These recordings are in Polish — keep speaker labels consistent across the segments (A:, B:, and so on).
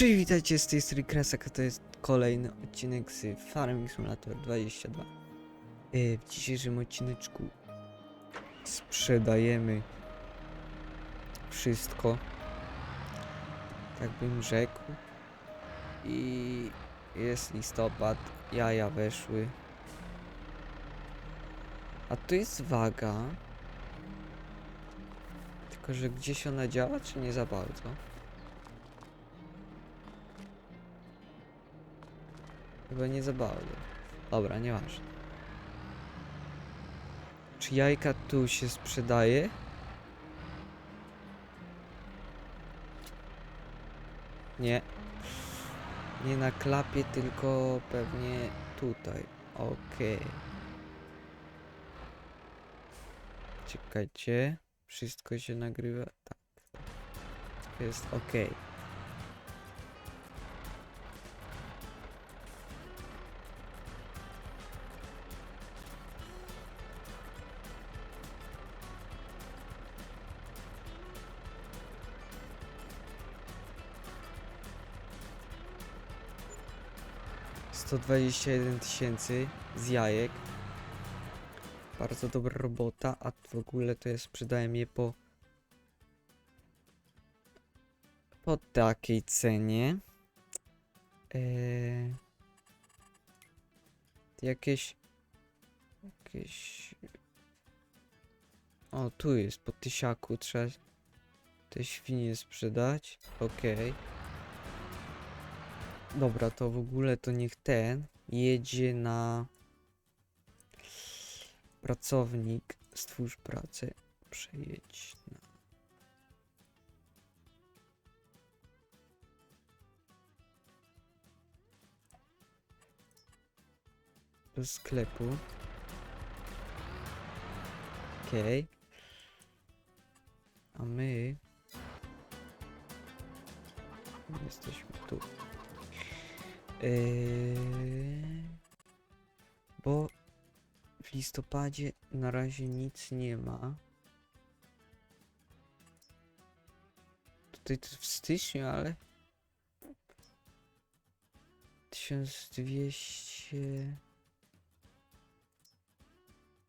A: Cześć, witajcie z tej strony Kresak, a to jest kolejny odcinek z Farming Simulator 22. Yy, W dzisiejszym odcineczku sprzedajemy wszystko, tak bym rzekł. I jest listopad, jaja weszły. A tu jest waga. Tylko, że gdzieś ona działa, czy nie za bardzo? Chyba nie za bardzo. Dobra, nieważne. Czy jajka tu się sprzedaje? Nie. Nie na klapie, tylko pewnie tutaj. Okej. Okay. Czekajcie. Wszystko się nagrywa. Tak. Jest okej. Okay. 121 tysięcy z jajek. Bardzo dobra robota, a w ogóle to jest sprzedałem je po po takiej cenie. Eee, jakieś jakieś o tu jest po tysiaku trzeba te świnie sprzedać okej okay dobra to w ogóle to niech ten jedzie na pracownik stwórz pracę przejedź na do sklepu. Okej. A my jesteśmy tu. Yy, bo w listopadzie na razie nic nie ma. Tutaj to w styczniu, ale 1200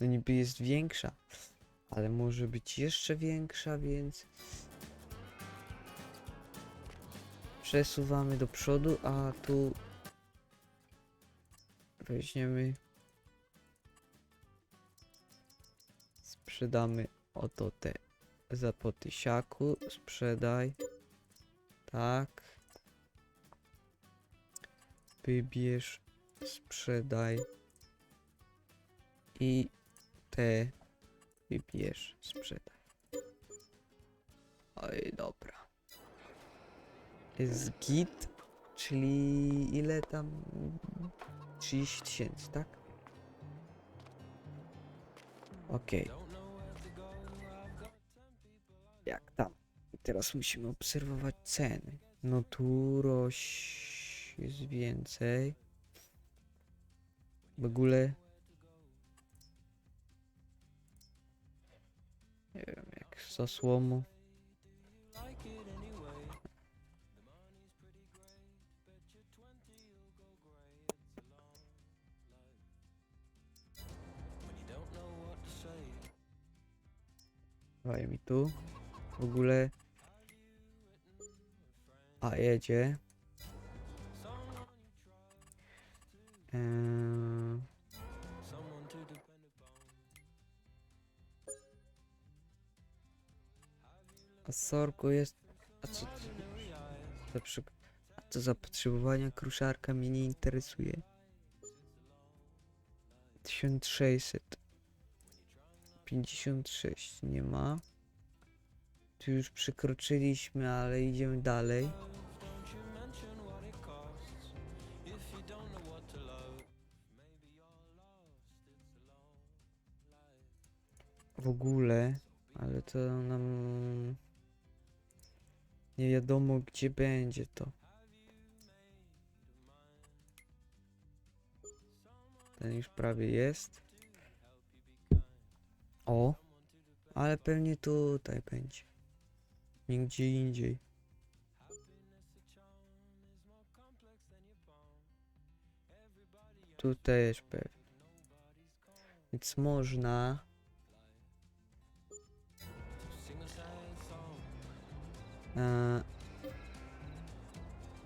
A: no niby jest większa, ale może być jeszcze większa, więc przesuwamy do przodu, a tu weźmiemy. Sprzedamy oto te za po tysiaku, sprzedaj. Tak. Wybierz. Sprzedaj. I te wybierz, sprzedaj. Oj, dobra. Jest git, czyli ile tam? 30 tysięcy, tak? Okej. Jak tam? Teraz musimy obserwować ceny. No tu roś jest więcej. W ogóle Nie wiem, jak za. Dawaj mi tu. W ogóle. A jedzie. A sorku jest. A co za przy... A co zapotrzebowania kruszarka mnie nie interesuje. 1600. 56 nie ma. Tu już przekroczyliśmy, ale idziemy dalej. W ogóle, ale to nam nie wiadomo gdzie będzie to. Ten już prawie jest. O. Ale pewnie tutaj będzie. Nigdzie indziej. Tu też pewnie. Więc można... Eee,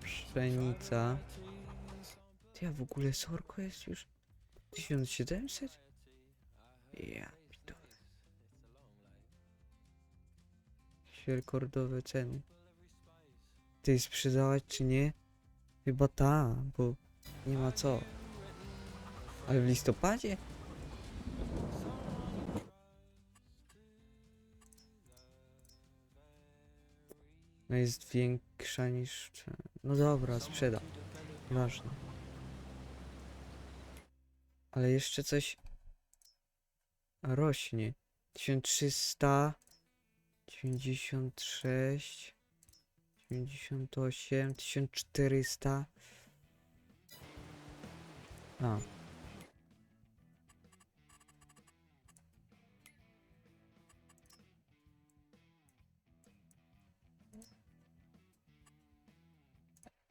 A: pszenica. Ty, w ogóle sorko jest już 1700? Ja. Rekordowe ceny. Ty sprzedawać czy nie? Chyba ta, bo nie ma co. Ale w listopadzie? No jest większa niż... No dobra, sprzedam. Ważne. Ale jeszcze coś rośnie. 1300 96 98 1400 A.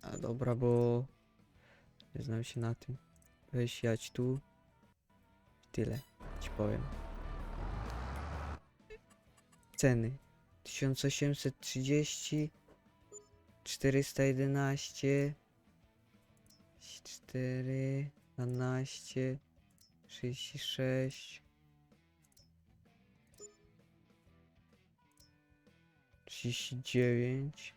A: A dobra, bo nie znam się na tym. Weź jać tu. Tyle ci powiem. Ceny 1830 411 4 12 36 39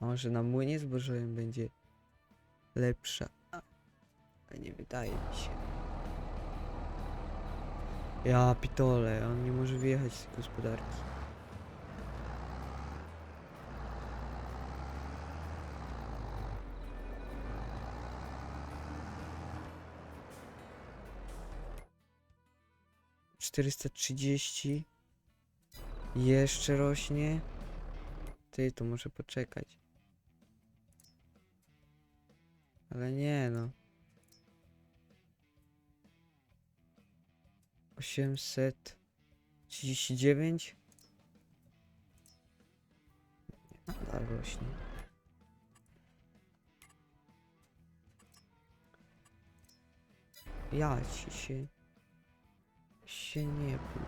A: A może na młynie zbożowym będzie lepsza? Ale nie wydaje mi się. Ja pitole, on nie może wyjechać z gospodarki. Czterysta trzydzieści. Jeszcze rośnie. Ty, to muszę poczekać. Ale nie no. Osiemset trzydzieści dziewięć. Nadal rośnie. Ja ci się się nie bój.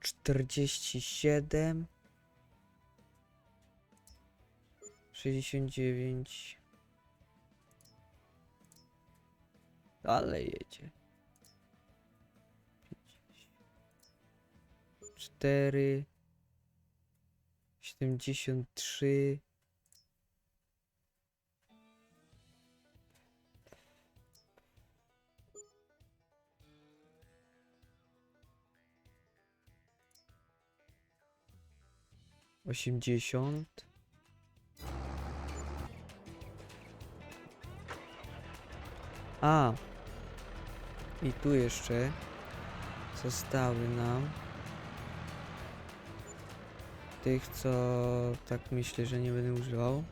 A: Czterdzieści siedem. Sześćdziesiąt dziewięć. Dalej jedzie. Cztery. Siedemdziesiąt trzy. Osiemdziesiąt. A. I tu jeszcze zostały nam tych, co tak myślę, że nie będę używał.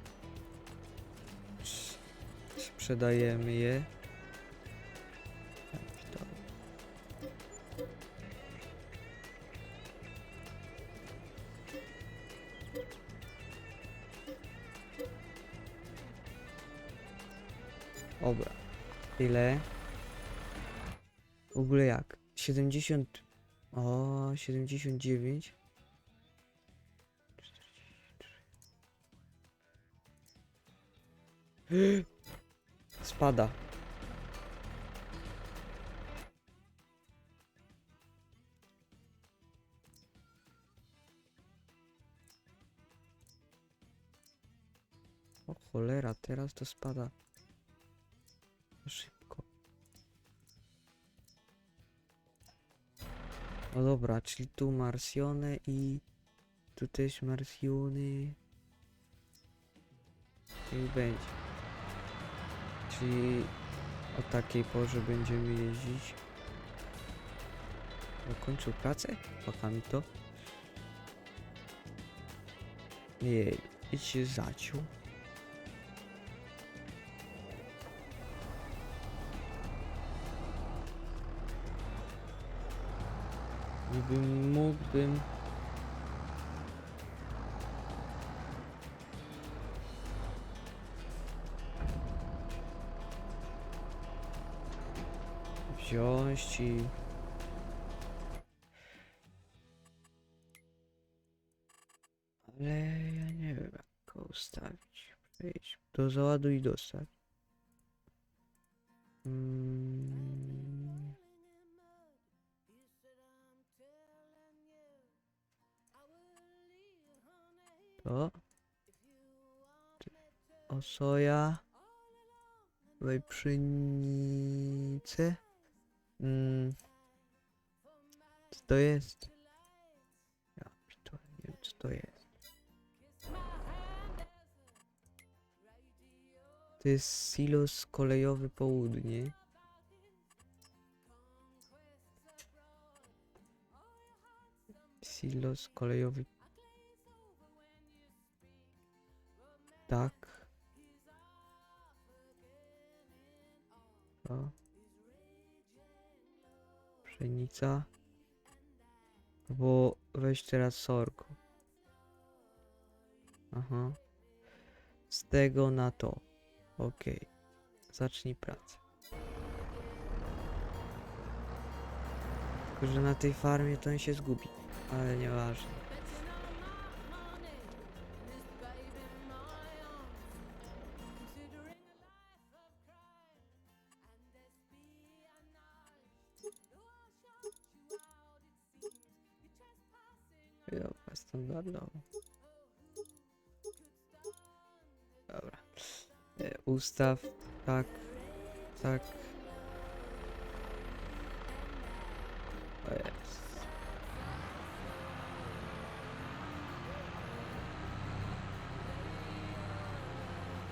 A: Sprzedajemy je. Kapitał. Dobra. Ile? W ogóle jak? 70. O, 79. Spada. O cholera, teraz to spada. Szybko. No dobra, czyli tu Marsjone i tu też Marsjony. I będzie. Czyli o takiej porze będziemy jeździć. Zakończył pracę? Paka mi to. Nie, idź się zaciął. Niby mógłbym wziąć i... Ale ja nie wiem jak go ustawić. Przejść do załaduj i dostaw. Mm. To. O soja. Mm. Co to jest? Ja pitole, nie wiem co to jest. To jest silos kolejowy południe. Silos kolejowy. Tak. To. Pszenica. Bo weź teraz sorgo. Aha. Z tego na to. Okej. Zacznij pracę. Tylko, że na tej farmie to on się zgubi. Ale nieważne. Standardowo. Dobra. E, ustaw. Tak. Tak. O jest.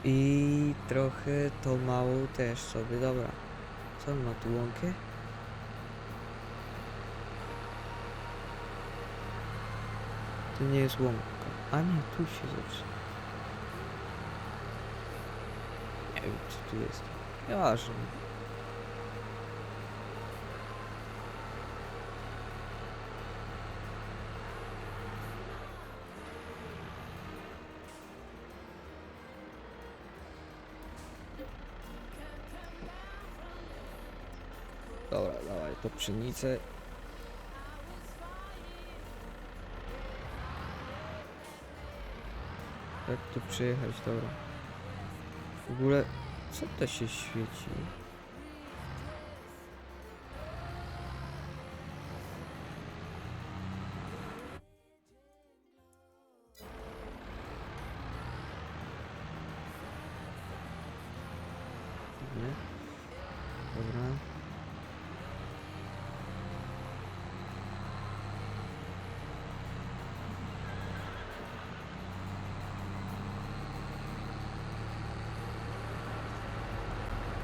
A: I trochę to mało też sobie, dobra. Co on ma tu łąkę? To nie jest łąka. A nie, tu się zaczyna. Nie wiem, co tu jest. Nieważne. Dobra, dawaj to pszenicę. Tu przyjechać, dobra. W ogóle, co to się świeci?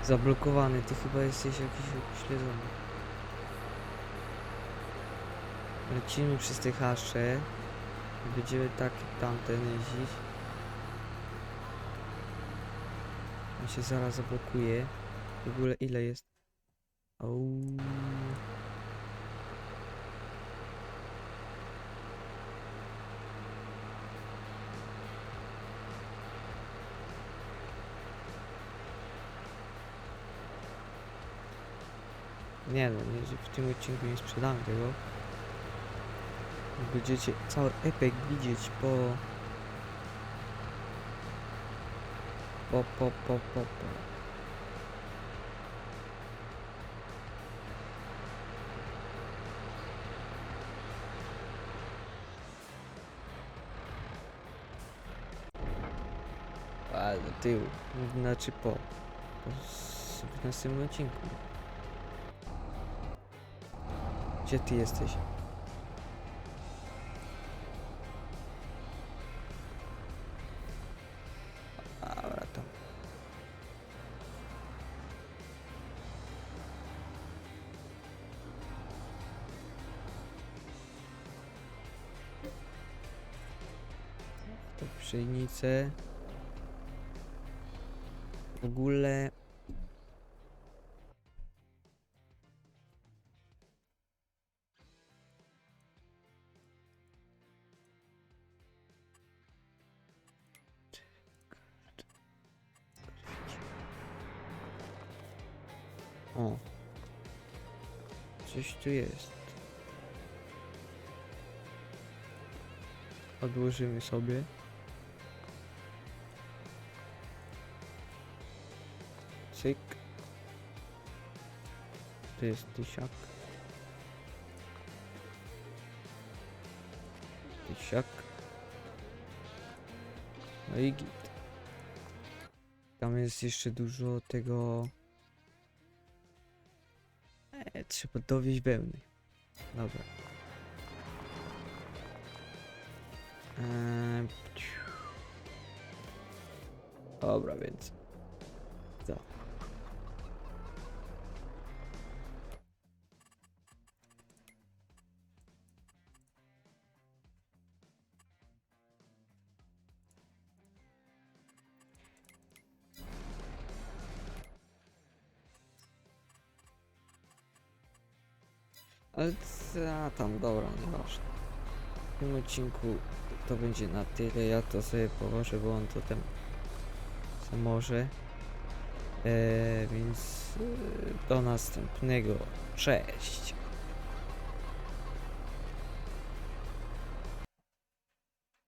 A: Zablokowany, ty chyba jesteś jakiś upośledzony. Lecimy przez te hasze. Będziemy tak tamten jeździć. On się zaraz zablokuje. W ogóle ile jest? Nie no, nie, w tym odcinku nie sprzedamy tego. Będziecie cały epek widzieć po... Po, po, po, po, po. A, do tyłu. Znaczy po. po w następnym odcinku. Gdzie ty jesteś? Dobra, to. W ogóle O. Coś tu jest. Odłożymy sobie. Cyk. To jest tysiak. Tysiak. No i git. Tam jest jeszcze dużo tego... Trzeba dowieść wełny. Dobra. Eee. Dobra, więc... Ale co tam, dobra, nieważne. W tym odcinku to będzie na tyle. Ja to sobie położę, bo on to tam co może. E, więc e, do następnego. Cześć.